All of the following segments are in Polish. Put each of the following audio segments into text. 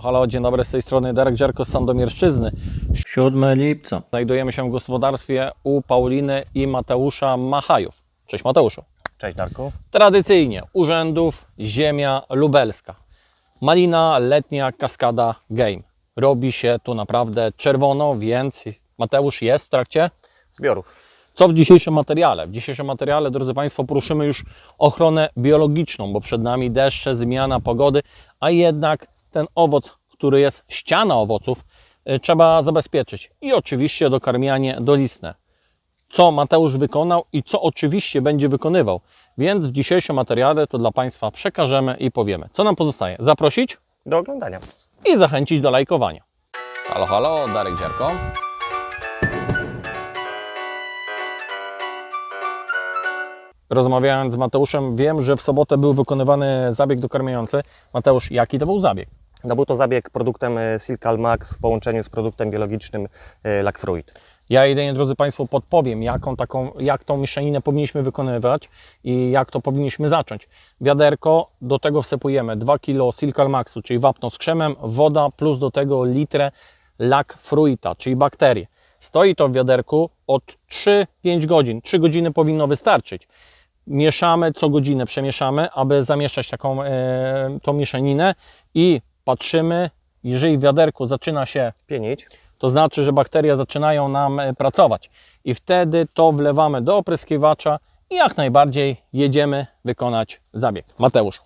Halo, dzień dobry, z tej strony Darek Dziarko z Sandomierszczyzny. 7 lipca. Znajdujemy się w gospodarstwie u Pauliny i Mateusza Machajów. Cześć Mateuszu. Cześć Darku. Tradycyjnie urzędów ziemia lubelska. Malina letnia kaskada game. Robi się tu naprawdę czerwono, więc Mateusz jest w trakcie. Zbiorów. Co w dzisiejszym materiale? W dzisiejszym materiale, drodzy Państwo, poruszymy już ochronę biologiczną, bo przed nami deszcze, zmiana pogody, a jednak ten owoc, który jest ściana owoców, y, trzeba zabezpieczyć. I oczywiście dokarmianie dolistne. Co Mateusz wykonał i co oczywiście będzie wykonywał. Więc w dzisiejszym materiale to dla Państwa przekażemy i powiemy. Co nam pozostaje? Zaprosić Do oglądania. i zachęcić do lajkowania. Halo, halo, Darek Ziarko. Rozmawiając z Mateuszem, wiem, że w sobotę był wykonywany zabieg dokarmiający. Mateusz, jaki to był zabieg? No był to zabieg produktem e, Silcal Max w połączeniu z produktem biologicznym e, Lacfruit. Ja jedynie, drodzy Państwo, podpowiem, jaką taką, jak tą mieszaninę powinniśmy wykonywać i jak to powinniśmy zacząć. Wiaderko, do tego wsypujemy 2 kg Silcal Maxu, czyli wapno z krzemem, woda plus do tego litrę lak fruita, czyli bakterie. Stoi to w wiaderku od 3-5 godzin. 3 godziny powinno wystarczyć. Mieszamy co godzinę, przemieszamy, aby zamieszać taką e, tą mieszaninę i patrzymy, jeżeli w wiaderku zaczyna się Pienić. to znaczy, że bakterie zaczynają nam e, pracować. I wtedy to wlewamy do opryskiwacza i jak najbardziej jedziemy wykonać zabieg. Mateusz,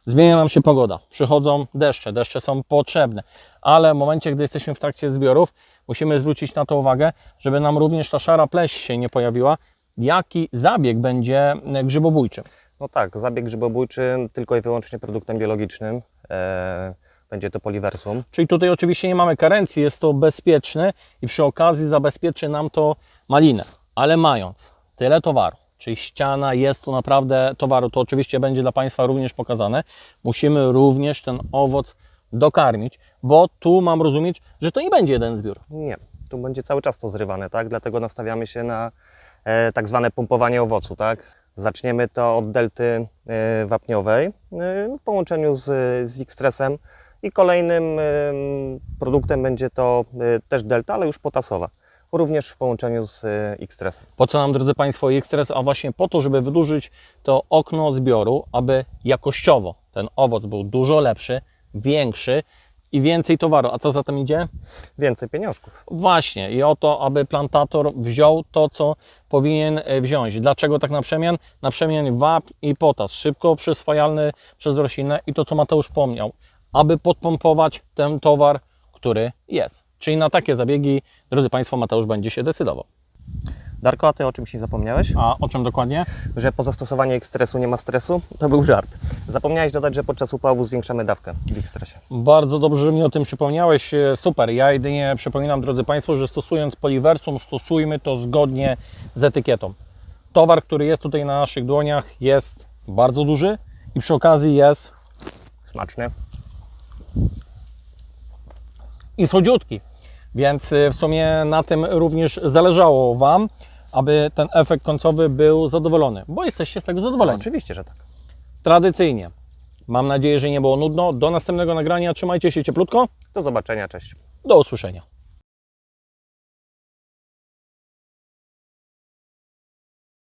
zmienia nam się pogoda, przychodzą deszcze, deszcze są potrzebne, ale w momencie, gdy jesteśmy w trakcie zbiorów, musimy zwrócić na to uwagę, żeby nam również ta szara pleś się nie pojawiła. Jaki zabieg będzie e, grzybobójczy? No tak, zabieg grzybobójczy tylko i wyłącznie produktem biologicznym. E, będzie to poliversum. Czyli tutaj oczywiście nie mamy karencji, jest to bezpieczne i przy okazji zabezpieczy nam to malinę. Ale mając tyle towaru, czyli ściana jest tu naprawdę towaru, to oczywiście będzie dla Państwa również pokazane. Musimy również ten owoc dokarmić, bo tu mam rozumieć, że to nie będzie jeden zbiór. Nie, tu będzie cały czas to zrywane, tak? Dlatego nastawiamy się na e, tak zwane pompowanie owocu, tak? Zaczniemy to od delty e, wapniowej e, w połączeniu z, z X-Stressem i kolejnym produktem będzie to e, też delta, ale już potasowa. Również w połączeniu z e, X-Stressem. Po co nam, drodzy Państwo, X-Stress? A właśnie po to, żeby wydłużyć to okno zbioru, aby jakościowo ten owoc był dużo lepszy, większy i więcej towaru. A co za tym idzie? Więcej pieniążków. Właśnie i o to, aby plantator wziął to, co powinien e, wziąć. Dlaczego tak na przemian? Na przemian wap i potas, szybko przyswajalny przez roślinę i to, co Mateusz wspomniał, aby podpompować ten towar, który jest. Czyli na takie zabiegi, drodzy Państwo, Mateusz będzie się decydował. Darko, a Ty o czymś nie zapomniałeś? A o czym dokładnie? Że po zastosowaniu X-Stressu nie ma stresu? To był żart. Zapomniałeś dodać, że podczas upału zwiększamy dawkę w X-Stressie. Bardzo dobrze, że mi o tym przypomniałeś. E, Super. Ja jedynie przypominam, drodzy Państwo, że stosując poliwersum, stosujmy to zgodnie z etykietą. Towar, który jest tutaj na naszych dłoniach, jest bardzo duży i przy okazji jest Smacznie. I słodziutki. Więc y, w sumie na tym również zależało Wam, aby ten efekt końcowy był zadowolony, bo jesteście z tego zadowoleni. Oczywiście, że tak. Tradycyjnie. Mam nadzieję, że nie było nudno. Do następnego nagrania. Trzymajcie się cieplutko. Do zobaczenia, cześć. Do usłyszenia.